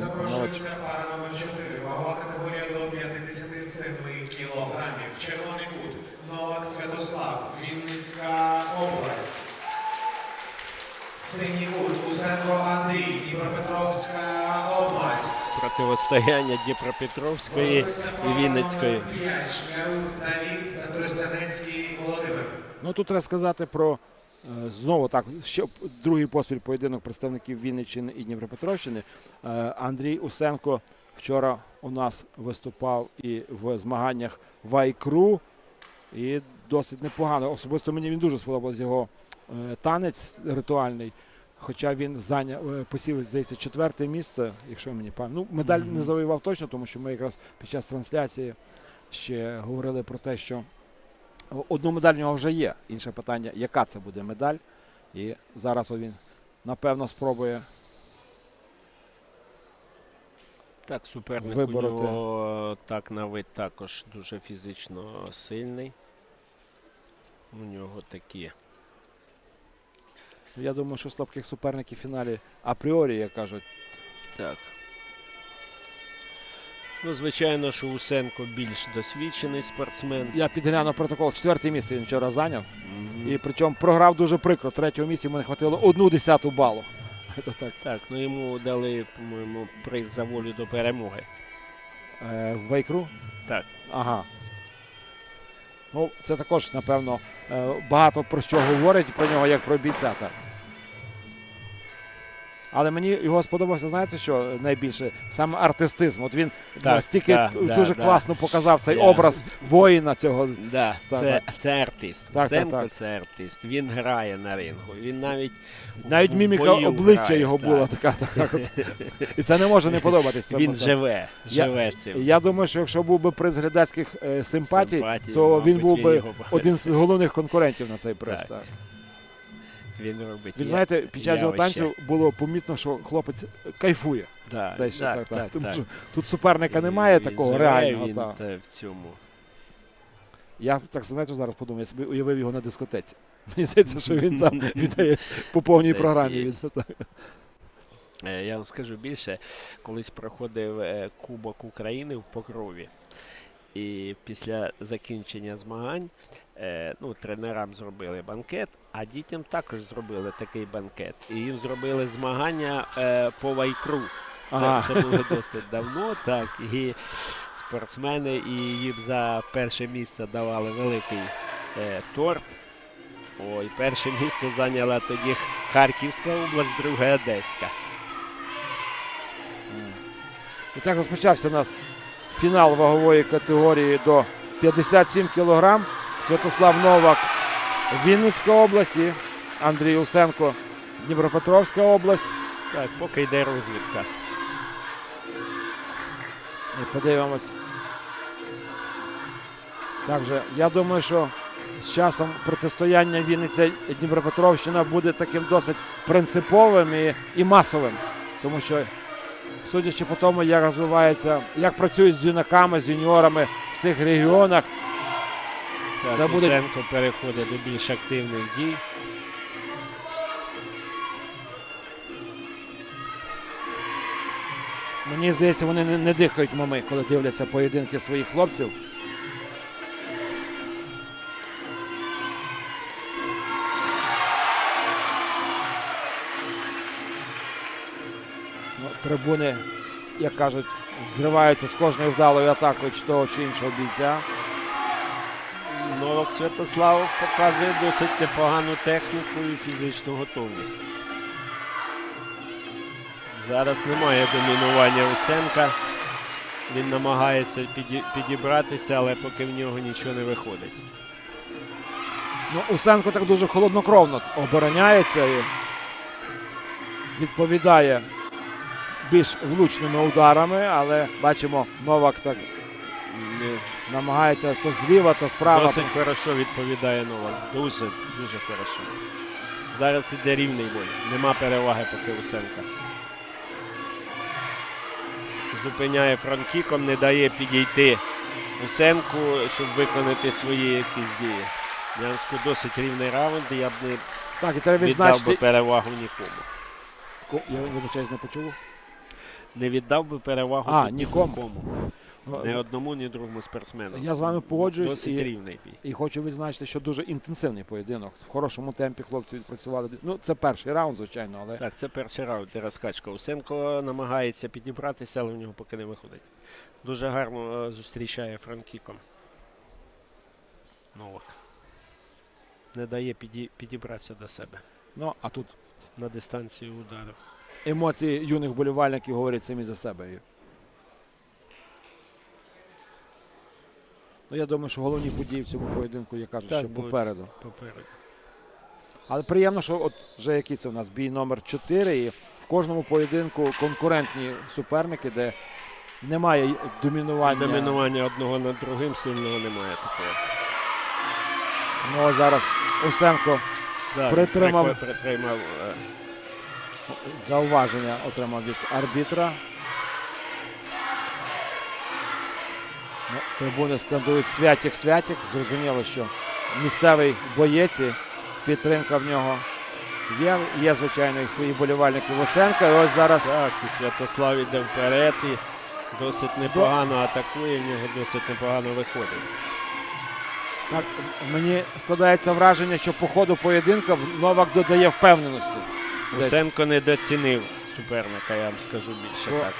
Запрошується пара номер 4. Вагова категорія до 57 кілограмів. Червоний кут. Новак Святослав. Вінницька область. Синій кут. Усенко Андрій. Дніпропетровська область. Противостояння Дніпропетровської і Вінницької. 5. Шклярук Давід та Тростянецький Володимир. Ну тут треба сказати про знову так, ще другий поспіль поєдинок представників Вінниччини і Дніпропетровщини. Е, Андрій Усенко вчора у нас виступав і в змаганнях в Айкру. І досить непогано. Особисто мені він дуже сподобався його е, танець ритуальний. Хоча він зайняв е, посів, здається, четверте місце, якщо мені пам'ятаю. Ну, медаль не завоював точно, тому що ми якраз під час трансляції ще говорили про те, що Одну медаль в нього вже є. Інше питання, яка це буде медаль. І зараз він напевно спробує. Так, суперник Вибороти. у нього так на вид також дуже фізично сильний. У нього такі. Я думаю, що слабких суперників в фіналі апріорі, як кажуть. Так. Ну, звичайно, що Усенко більш досвідчений спортсмен. Я підглянув протокол. Четверте місце він вчора зайняв. Мгм. І причому програв дуже прикро. Третього місця йому не хватило одну десяту балу. Так. Так, ну йому дали, по-моєму, приз за волю до перемоги. Е, в Вейкру. Так. Ага. Ну, це також, напевно, е, багато про що говорить про нього, як про бійця. Так. Але мені його сподобався, знаєте, що найбільше саме артистизм. От він Так, настільки так, дуже да. класно показав цей Я- образ воїна цього. Да, Так, це, це артист. Так, так, так. це артист. Він грає на рингу. Він навіть Навіть міміка обличчя грає, його так. була така. Так, так, от. І це не може не подобатися. Він живе, Я- живе цим. Я думаю, що якщо був би приз глядацьких е, симпатій, Симпатій, то він був би один з головних конкурентів на цей приз. Так. Він робить. Є- знаєте, під час його танцю було помітно, що хлопець кайфує. Да, Те, так, так, так, так, Тому так. що тут суперника немає такого реального. Він та. та, в цьому. Я так знаєте, зараз подумав, я собі уявив його на дискотеці. Мені здається, що він там віддає по повній програмі. Е, Я вам скажу більше, колись проходив е, Кубок України в Покрові. І після закінчення змагань е, ну, тренерам зробили банкет, а дітям також зробили такий банкет. І їм зробили змагання е, по вайкру. Це, Ага. це було досить давно, так. І спортсмени і їм за перше місце давали великий е, торт. Ой, перше місце зайняла тоді Харківська область, друге Одеська. І так розпочався нас фінал вагової категорії до 57 кг. Святослав Новак, Вінницька область і Андрій Усенко, Дніпропетровська область. Так, поки йде розвідка. І подивимось. Також я думаю, що з часом протистояння Вінниця Дніпропетровщина буде таким досить принциповим і, і масовим. Тому що, судячи по тому, як розвивається, як працюють з юнаками, з юніорами в цих регіонах, Так, Це буде- Луценко переходить до більш активних дій. мені здається, вони не, не дихають мами, коли дивляться поєдинки своїх хлопців. Трибуни, як кажуть, взриваються з кожною вдалою атакою чи того чи іншого бійця. Новак Святослав показує досить непогану техніку і фізичну готовність. Зараз немає домінування Усенка. Він намагається підібратися, але поки в нього нічого не виходить. Ну, Усенко так дуже холоднокровно обороняється і відповідає більш влучними ударами, але бачимо, Новак так намагається то зліва, то справа. Досить хорошо відповідає Новак. Дуже, дуже хорошо. Зараз іде рівний бой. Нема переваги поки Усенка. Зупиняє фронткіком, не дає підійти Усенку, щоб виконати свої якісь дії. Я вам скажу, досить рівний раунд, і я б не Так, і треба віддав би перевагу нікому. Я вибачаюсь, не почув. Не віддав би перевагу А, нікому. нікому. Ну, Ні одному, ні другому спортсмену. Я з вами погоджуюсь, Досить і- рівний бій. І хочу відзначити, що дуже інтенсивний поєдинок. В хорошому темпі хлопці відпрацювали. Ну, це перший раунд, звичайно, але Так, це перший раунд і розкачка. Усенко намагається підібратися, але в нього поки не виходить. Дуже гарно е, зустрічає франкіком. Новак. Не дає підібратися до себе ну, а тут на дистанції удару. Емоції юних болівальників говорять самі за себе. Ну, я думаю, що головні події в цьому поєдинку, я кажу, Так, що попереду. Попереду. Але приємно, що от вже який це у нас бій номер 4, і в кожному поєдинку конкурентні суперники, де немає домінування. Домінування одного над другим сильного немає такого. Ну, а зараз Усенко Да, Притримав. притримав е, зауваження отримав від арбітра. Ну, трибуни скандують святік святік. Зрозуміло, що місцевий боєць, і підтримка в нього є. Є, звичайно, і свої болівальники Усенка. І ось зараз Так, і Святослав іде вперед і досить непогано атакує, в нього досить непогано виходить. так, мені складається враження, що по ходу поєдинка Новак додає впевненості. Десь. Усенко недооцінив суперника, я вам скажу більше Бо- так.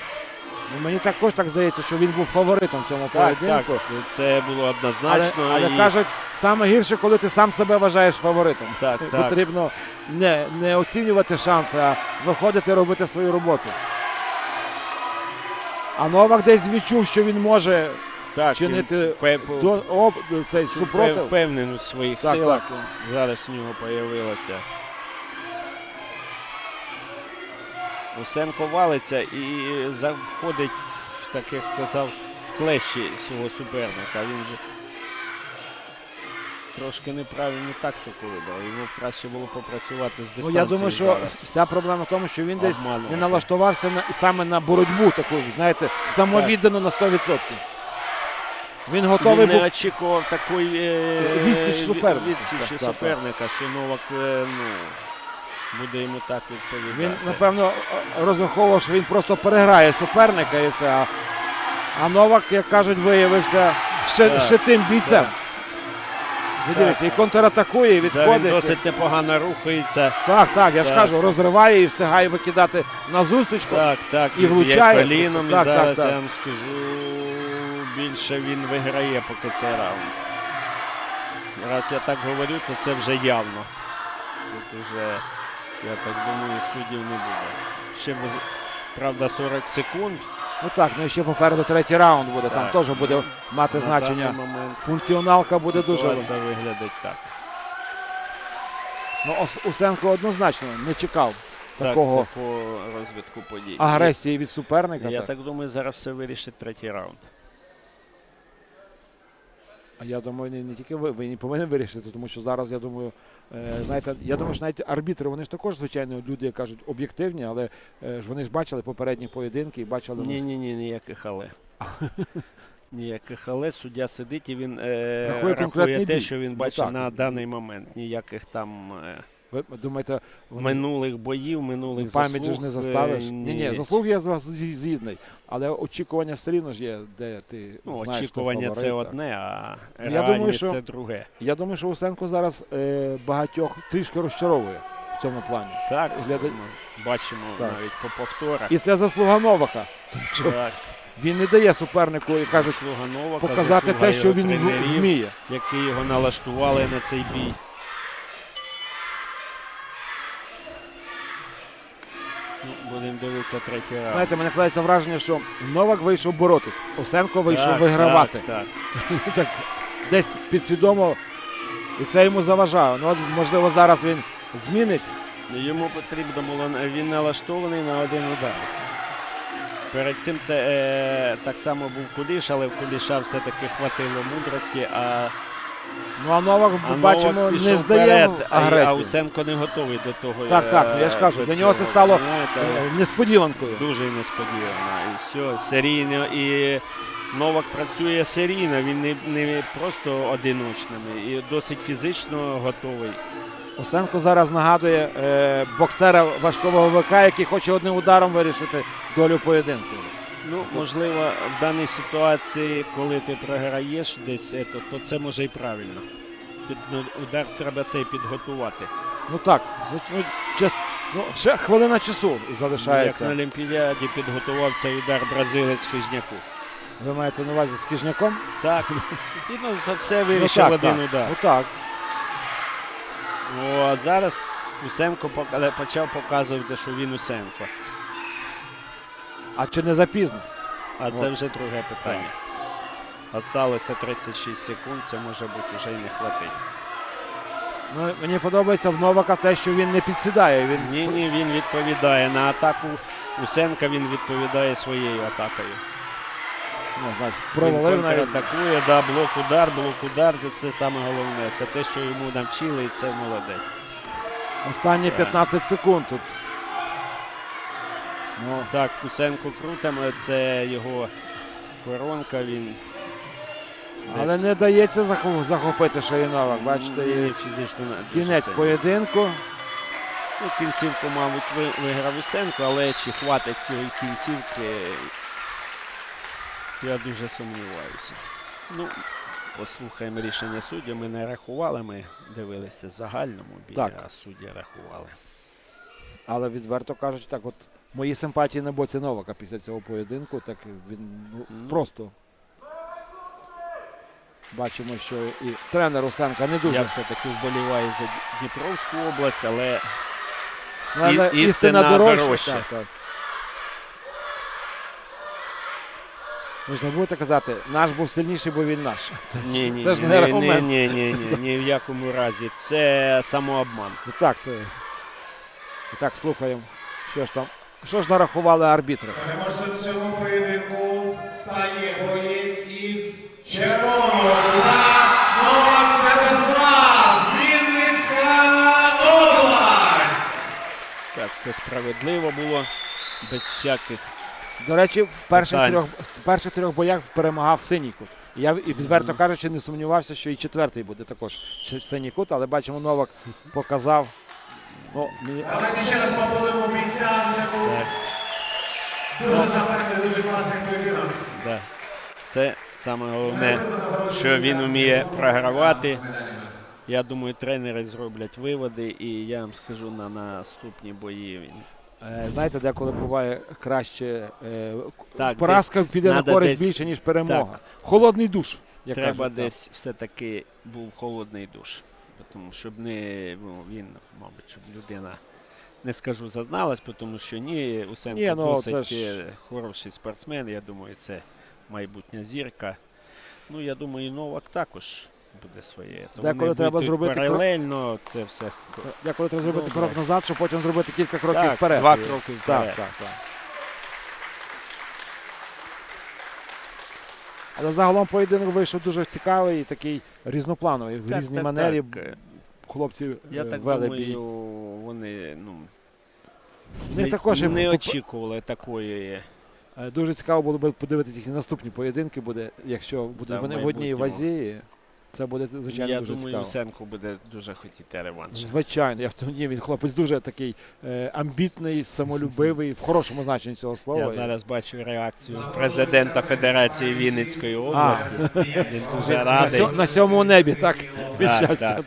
Ну, Мені також так здається, що він був фаворитом в цьому Так, поєдинку. так, це було однозначно. але і... кажуть, саме гірше, коли ти сам себе вважаєш фаворитом. Так, так. Потрібно не, не оцінювати шанси, а виходити робити свою роботу. А Новак десь відчув, що він може так, чинити до, цей супротив. впевнений в своїх Так, силах. так. Зараз в нього появилося. Усенко валиться і заходить, так як сказав, в клещі свого суперника. Він трошки неправильну тактику вибрав. Йому краще було попрацювати з Ну, я думаю, що зараз. вся проблема в тому, що він десь Обманувати. не налаштувався на, саме на боротьбу таку, знаєте, самовіддану на 100%. Він готовий Він не був. очікував такої е, Відсіч суперника. відсічі Так, так, так. що Новак е, ну, буде йому так відповідати. Він, напевно, розраховував, що він просто переграє суперника і все. А, а Новак, як кажуть, виявився ще, Так, ще тим бійцем. Ви дивіться, і контратакує, і відходить. він досить непогано рухається. Так, так, я ж Так. кажу, розриває і встигає викидати на зустрічку. Так, так, І влучає. коліном. Так, і так, зараз так. я вам скажу, більше він виграє поки цей раунд. Раз я так говорю, то це вже явно. Тут уже, я так думаю, суддів не буде. Ще, правда, 40 секунд. Ну так, ну і ще попереду третій раунд буде. Там теж буде мати На значення. Функціоналка буде дуже. ситуація виглядить так. Ну, Усенко однозначно не чекав Так, такого такого розвитку подій. агресії від суперника. Я так. так думаю, зараз все вирішить третій раунд. А я думаю, не, не тільки ви, ви не повинні вирішити, тому що зараз я думаю, е, знаєте, я думаю, що навіть арбітри, вони ж також, звичайно, люди, як кажуть, об'єктивні, але е, ж вони ж бачили попередні поєдинки і бачили Ні, ні, ні, ніяких але. Ніяких але суддя сидить і він е, Рахує рахує, те, бій. що він Ну, бачить так. на даний момент. Ніяких там е, Ви думаєте, вони минулих боїв, минулих ну, пам'ять заслуг. ж не е, заставиш? Ні, ні, заслуги я з вас згідний, але очікування все рівно ж є, де ти Ну, знаєш, очікування це так. одне, а Я думаю, що- це друге. Я думаю, що Усенко зараз е, багатьох трішки розчаровує в цьому плані. Так, Гляда- ми бачимо Так. навіть по повторах. І це заслуга Новака. Так, він не дає супернику, заслуга Новака, показати те, що він тренерів, вміє. які його налаштували на цей бій. Ну, третій раунд. Знаєте, мене складається враження, що Новак вийшов боротись, Усенко вийшов Так, вигравати. Так, так. так десь підсвідомо, і це йому заважає. Ну, можливо, зараз він змінить. Йому потрібно було він налаштований на один удар. Перед цим те, е, так само був Куліш, але в Куліша все-таки хватило мудрості, а, Ну а Новак, а бачимо, Новак не здає вперед, а, а. Усенко не готовий до того. Так, так, е, ну я ж кажу, для нього це стало знаєте, Е, Несподіванкою. Дуже несподівано. І все, серійно. І Новак працює серійно, він не, не просто одиночними і досить фізично готовий. Осенко зараз нагадує е, боксера важкого ВК, який хоче одним ударом вирішити долю поєдинку. Ну, можливо, в даній ситуації, коли ти програєш десь, ето, то це може і правильно. Під, ну, удар треба цей підготувати. Ну так, звичайно, час, ну, ще хвилина часу залишається. Як на. Олімпіаді підготував цей удар бразилець Хижняку. Ви маєте на увазі з Хижняком? Так, і ну, за все Ну, вирішив так, один так. удар. Ну так. От зараз Усенко почав показувати, що він Усенко. А чи не запізно? А це вже друге питання. Осталося 36 секунд, це може бути вже й не хватить. Ну, мені подобається в Новака те, що він не підсідає. Він Ні, ні, він відповідає на атаку. Усенка він відповідає своєю атакою. ну, Він провалив навіть. контратакує, да, блок удар, блок удар, це саме головне. Це те, що йому навчили, і це молодець. Останні Так. 15 секунд тут. Ну, Так, Усенко крутимо, це його коронка, він. але десь- не дається захоп- захопити ще і Новак. Бачите, і фізично кінець поєдинку. Ну, кінцівку, мабуть, виграв Усенко, але чи хватить цієї кінцівки, я дуже сумніваюся. Ну, послухаємо рішення суддів. Ми не рахували, ми дивилися в загальному бій, а судді рахували. Але відверто кажучи, так от мої симпатії на боці Новака після цього поєдинку, так він ну, Ну. просто. Бачимо, що і тренер Усенка не дуже. Я все-таки вболіваю за Дніпровську область, але Ну, але і- істина, дорожча. Ви ж не будете казати, наш був сильніший, бо він наш. Це, ж- ні, ні, це ж ні, не ні, аргумент. ні, ні, ні, ні, в якому разі. Це самообман. І так, це. І так, слухаємо. Що ж там? Що ж нарахували арбітри? Переможцем цьому поєдинку стає боєць із червоного кута Святослав, Вінницька область. Так, це справедливо було, без всяких. До речі, в перших Питань. трьох, в перших трьох боях перемагав синій кут. Я і відверто кажучи, не сумнівався, що і четвертий буде також синій кут, але бачимо, Новак показав. Ну, мені- Давайте ще раз поаплодуємо бійцям. Це був Так, дуже запеклий, дуже класний поєдинок. да. Це саме головне, що він вміє програвати. Я думаю, тренери зроблять виводи, і я вам скажу на наступні бої. Він Е, Знаєте, деколи буває краще е, Так, поразка піде на користь десь- більше, ніж перемога. Холодний душ. Як треба кажуть, так. десь все-таки був холодний душ. Тому щоб не ну, він, мабуть, щоб людина. Не скажу, зазналась, тому що ні, Усенко Ні, ну, досить це ж- е, хороший спортсмен. Я думаю, це майбутня зірка. Ну, я думаю, і Новак також буде своє. Деколи треба зробити крок- паралельно, це все. Деколи треба зробити Ну, крок назад, щоб потім зробити кілька кроків Так, вперед. два кроки Так, вперед. так, так. Але загалом поєдинок вийшов дуже цікавий і такий різноплановий. В Так, різній так, манері так. Хлопці Я е, так вели думаю, бій. вони ну, не, також не очікували такої. Е, Дуже цікаво було б подивитися їхні наступні поєдинки, буде, якщо будуть вони в одній вазі. Це буде звичайно я дуже думаю, цікаво. Усенко буде дуже хотіти реванш. Звичайно, я в цьому ні, він хлопець дуже такий е, амбітний, самолюбивий, в хорошому значенні цього слова. Я зараз бачу реакцію президента Федерації Вінницької області. Він дуже радий. на сьомому небі, так? Від щастя.